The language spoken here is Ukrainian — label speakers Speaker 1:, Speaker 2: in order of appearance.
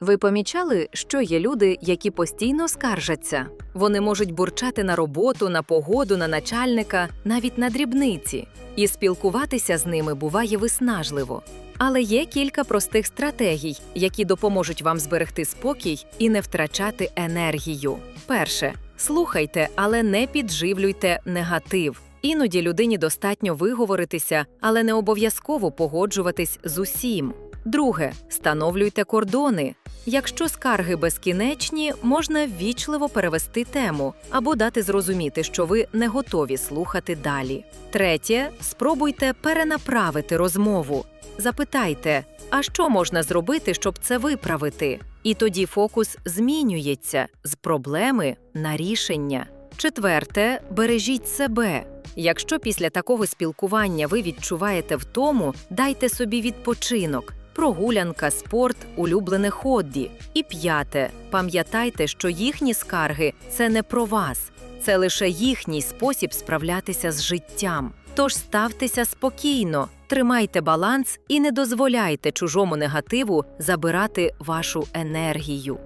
Speaker 1: Ви помічали, що є люди, які постійно скаржаться? Вони можуть бурчати на роботу, на погоду, на начальника, навіть на дрібниці. І спілкуватися з ними буває виснажливо. Але є кілька простих стратегій, які допоможуть вам зберегти спокій і не втрачати енергію. Перше, слухайте, але не підживлюйте негатив. Іноді людині достатньо виговоритися, але не обов'язково погоджуватись з усім. Друге, встановлюйте кордони. Якщо скарги безкінечні, можна ввічливо перевести тему або дати зрозуміти, що ви не готові слухати далі. Третє, спробуйте перенаправити розмову. Запитайте, а що можна зробити, щоб це виправити? І тоді фокус змінюється з проблеми на рішення. Четверте, бережіть себе. Якщо після такого спілкування ви відчуваєте втому, дайте собі відпочинок. Прогулянка, спорт, улюблене хобі. І п'яте, пам'ятайте, що їхні скарги це не про вас, це лише їхній спосіб справлятися з життям. Тож ставтеся спокійно, тримайте баланс і не дозволяйте чужому негативу забирати вашу енергію.